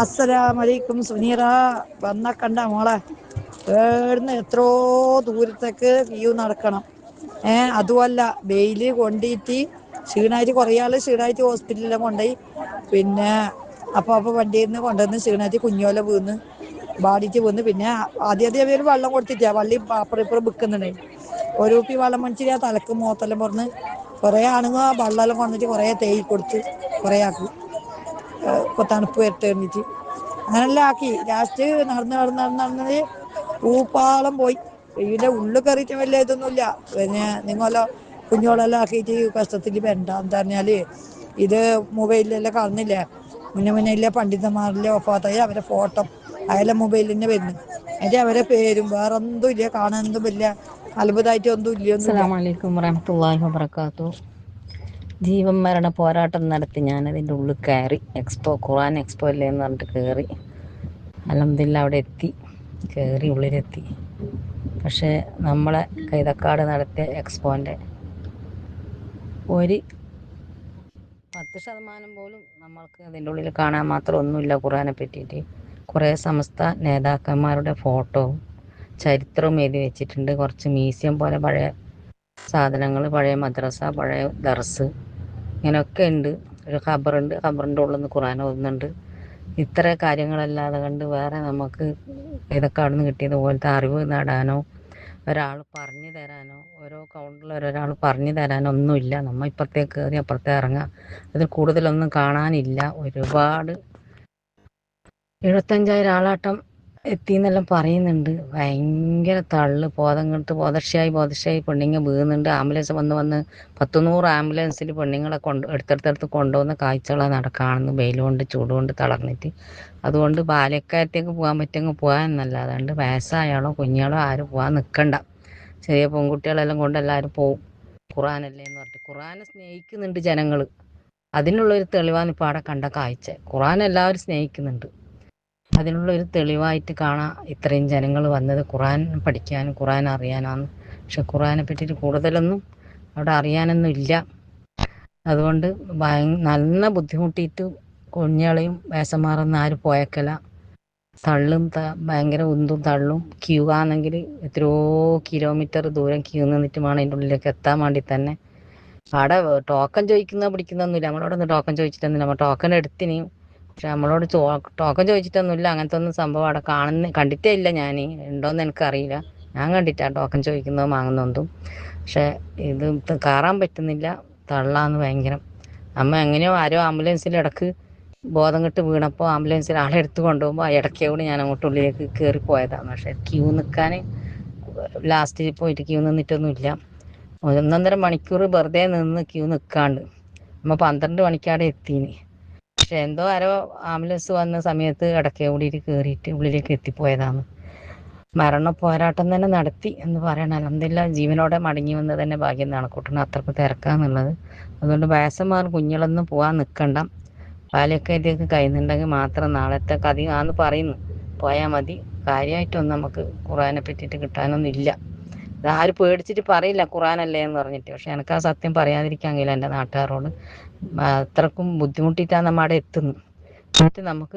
അസ്സലാമലൈക്കും സുനീറ. വന്ന കണ്ട മോളെ. ഏടുന്ന് എത്രയോ ദൂരത്തേക്ക് ക്യൂ നടക്കണം. ഏ അതുമല്ല വെയിൽ കൊണ്ടിട്ട് ക്ഷീണായിട്ട് കുറേ ആൾ ക്ഷീണായിട്ട് ഹോസ്പിറ്റലിൽ കൊണ്ടുപോയി പിന്നെ അപ്പൊ അപ്പൊ വണ്ടിയിൽ നിന്ന് കൊണ്ടുവന്ന് ക്ഷീണായിട്ട് കുഞ്ഞോലെ വീണ് ബാധിച്ച് വീണ്. പിന്നെ ആദ്യം ആദ്യം അവർ വെള്ളം കൊടുത്തിട്ടാ വള്ളി അപ്പുറം ഇപ്പുറം വിൽക്കുന്നുണ്ട് ഒരു കുപ്പി വെള്ളം മേടിച്ചിട്ട് തലക്ക് മോത്തെല്ലാം പറഞ്ഞ് കുറേ ആണുങ്ങ വെള്ളമെല്ലാം കൊണ്ടിട്ട് കുറേ തേയി കൊടുത്ത് കുറേ ആക്കി. തണുപ്പ് വരട്ടെ എന്നിട്ട് അങ്ങനെല്ലാം ആക്കി ലാസ്റ്റ് നടന്ന് നടന്ന് നടന്ന് നടന്നത് പൂപ്പാളം പോയി. ഇതിന്റെ ഉള്ളിൽ കയറിയിട്ട് വലിയ ഇതൊന്നുമില്ല. പിന്നെ നിങ്ങളോ കുഞ്ഞോളെല്ലാം ആക്കിയിട്ട് കഷ്ടത്തിൽ വേണ്ടെന്ന് പറഞ്ഞാൽ ഇത് മൊബൈലിലെല്ലാം കാണുന്നില്ലേ? മുന്നേ മുന്നേ ഇല്ല പണ്ഡിതന്മാരിലെ ഒപ്പാത്തായി അവരെ ഫോട്ടോ അയാളെ മൊബൈലിൽ തന്നെ വരുന്നു എന്നിട്ട് അവരെ പേരും വേറെ ഒന്നും ഇല്ല കാണാനൊന്നും ഇല്ല അത്ഭുതമായിട്ട് ഒന്നും ഇല്ലയൊന്നുമില്ല ജീവൻ മരണ പോരാട്ടം നടത്തി ഞാൻ അതിന്റെ ഉള്ളിൽ കയറി. എക്സ്പോ ഖുറാൻ എക്സ്പോ അല്ലേ എന്ന് പറഞ്ഞിട്ട് കയറി. അലഹമില്ല അവിടെ എത്തി. കയറി ഉള്ളിലെത്തി. പക്ഷേ നമ്മളെ കൈതക്കാട് നടത്തിയ എക്സ്പോന്റെ ഒരു പത്ത് ശതമാനം പോലും നമ്മൾക്ക് അതിന്റെ ഉള്ളിൽ കാണാൻ മാത്രം ഒന്നുമില്ല ഖുറാനെ പറ്റിയിട്ട്. കുറേ സമസ്ത നേതാക്കന്മാരുടെ ഫോട്ടോ ചരിത്രവും എഴുതി വെച്ചിട്ടുണ്ട്. കുറച്ച് മ്യൂസിയം പോലെ പഴയ സാധനങ്ങൾ പഴയ മദ്രസ പഴയ ദർസ് ഇങ്ങനെയൊക്കെ ഉണ്ട് ഒരു ഖബറുണ്ട്. ഖബറിന്റെ ഉള്ളിൽ നിന്ന് ഖുറാൻ ഓതുന്നുണ്ട്. ഇത്ര കാര്യങ്ങളല്ലാതെ കണ്ട് വേറെ നമുക്ക് ഇതൊക്കെ അവിടെ നിന്ന് കിട്ടിയത്? പോലത്തെ അറിവ് നേടാനോ ഒരാൾ പറഞ്ഞു തരാനോ ഓരോ കൗണ്ടിൽ ഒരാൾ പറഞ്ഞു തരാനോ ഒന്നുമില്ല നമ്മൾ ഇപ്പുറത്തേക്ക് കയറി അപ്പുറത്തെ ഇറങ്ങാം അതിൽ കൂടുതലൊന്നും കാണാനില്ല. ഒരുപാട് എഴുപത്തഞ്ചായിരം ആളാട്ടം എത്തി എന്നെല്ലാം പറയുന്നുണ്ട്. ഭയങ്കര തള്ളു. ബോധം കെട്ട് ബോധക്ഷയായി ബോധക്ഷയായി പെണ്ണുങ്ങൾ വീഴുന്നുണ്ട് ആംബുലൻസ് വന്ന് വന്ന് പത്ത് നൂറ് ആംബുലൻസിൽ പെണ്ണുങ്ങളെ കൊണ്ട് എടുത്തെടുത്തെടുത്ത് കൊണ്ടുപോകുന്ന കാഴ്ചകളാണ് നടക്കാണെന്ന് വെയിലുകൊണ്ട് ചൂടുകൊണ്ട് ചൂട് കൊണ്ട് തളർന്നിട്ട്. അതുകൊണ്ട് ബാല്യക്കാരത്തേക്ക് പോകാൻ പറ്റുമെങ്കിൽ പോകാൻ എന്നല്ല അതുകൊണ്ട് വയസ്സായാളോ കുഞ്ഞാളോ ആരും പോകാൻ നിൽക്കണ്ട ചെറിയ പെൺകുട്ടികളെല്ലാം കൊണ്ട് എല്ലാവരും പോവും. ഖുറാനല്ലേ എന്ന് പറഞ്ഞിട്ട്. ഖുറാനെ സ്നേഹിക്കുന്നുണ്ട് ജനങ്ങൾ അതിനുള്ളൊരു തെളിവാണ് ഇപ്പോൾ അവിടെ കണ്ട കാഴ്ച. ഖുറാൻ എല്ലാവരും സ്നേഹിക്കുന്നുണ്ട്. അതിനുള്ള ഒരു തെളിവായിട്ട് കാണാം ഇത്രയും ജനങ്ങൾ വന്നത്. ഖുറാൻ പഠിക്കാൻ ഖുറാൻ അറിയാനാണ് പക്ഷെ ഖുറാനെ പറ്റിയിട്ട് കൂടുതലൊന്നും അവിടെ അറിയാനൊന്നും ഇല്ല. അതുകൊണ്ട് നല്ല ബുദ്ധിമുട്ടിയിട്ട് കുഞ്ഞാളെയും വേസന്മാരൊന്നും ആര് പോയക്കല. തള്ളും ഭയങ്കര ഉന്തും തള്ളും ക്യൂ ആണെങ്കിൽ എത്രയോ കിലോമീറ്റർ ദൂരം ക്യൂ നിന്നിട്ട് വേണം അതിന്റെ ഉള്ളിലേക്ക് എത്താൻ വേണ്ടി തന്നെ. അവിടെ ടോക്കൺ ചോദിക്കുന്ന പിടിക്കുന്നൊന്നുമില്ല. നമ്മളോടൊന്നും ടോക്കൺ ചോദിച്ചിട്ടൊന്നുമില്ല. നമ്മൾ ടോക്കൺ എടുത്തിന് പക്ഷെ നമ്മളോട് ചോ ടോക്കൺ ചോദിച്ചിട്ടൊന്നുമില്ല. അങ്ങനത്തെ ഒന്നും സംഭവം അവിടെ കാണുന്ന കണ്ടിട്ടേ ഇല്ല ഞാൻ ഉണ്ടോയെന്ന് എനിക്കറിയില്ല. ഞാൻ കണ്ടിട്ടാ ടോക്കൺ ചോദിക്കുന്നതും വാങ്ങുന്നതും. പക്ഷെ ഇത് കയറാൻ പറ്റുന്നില്ല. തള്ളാന്ന് ഭയങ്കരം. അമ്മ എങ്ങനെയോ ആരോ ആംബുലൻസിൽ ഇടയ്ക്ക് ബോധം കെട്ട് വീണപ്പോൾ ആംബുലൻസിൽ ആളെ എടുത്ത് കൊണ്ടുപോകുമ്പോൾ ആ ഇടയ്ക്കോട് ഞാൻ അങ്ങോട്ട് ഉള്ളിലേക്ക് കയറി പോയതാണ്. പക്ഷെ ക്യൂ നിൽക്കാൻ ലാസ്റ്റിൽ പോയിട്ട് ക്യൂ നിന്നിട്ടൊന്നുമില്ല. ഒന്നൊന്നര മണിക്കൂർ വെറുതെ നിന്ന് ക്യൂ നിൽക്കാണ്ട് നമ്മൾ പന്ത്രണ്ട് മണിക്കാടെ എത്തീനി. പക്ഷെ എന്തോ ആരോ ആംബുലൻസ് വന്ന സമയത്ത് ഇടയ്ക്കേ കൂടിയിട്ട് കയറിയിട്ട് ഉള്ളിലേക്ക് എത്തിപ്പോയതാണ്. മരണ പോരാട്ടം തന്നെ നടത്തി എന്ന് പറയണം അലഹമില്ല ജീവനോടെ മടങ്ങി വന്നത് തന്നെ ഭാഗ്യം കണക്കൂട്ടണം അത്രയ്ക്ക് തിരക്കാന്നുള്ളത് അതുകൊണ്ട് വയസ്സന്മാർ കുഞ്ഞുങ്ങളൊന്നും പോകാൻ നിൽക്കണ്ട പാലക്കാരിലേക്ക് കഴിയുന്നുണ്ടെങ്കിൽ മാത്രം നാളത്തെ കഥയാന്ന് പറയുന്നു. പോയാൽ മതി. കാര്യമായിട്ടൊന്നും നമുക്ക് ഖുറാനെ പറ്റിയിട്ട് കിട്ടാനൊന്നും ഇല്ല ഇതാരും പേടിച്ചിട്ട് പറയില്ല ഖുറാനല്ലേ എന്ന് പറഞ്ഞിട്ട്. പക്ഷെ എനിക്ക് ആ സത്യം പറയാതിരിക്കാൻ കഴിയില്ല എന്റെ നാട്ടുകാരോട്. അത്രക്കും ബുദ്ധിമുട്ടിയിട്ടാണ് നമ്മൾ അവിടെ എത്തുന്നത്. എന്നിട്ട് നമുക്ക്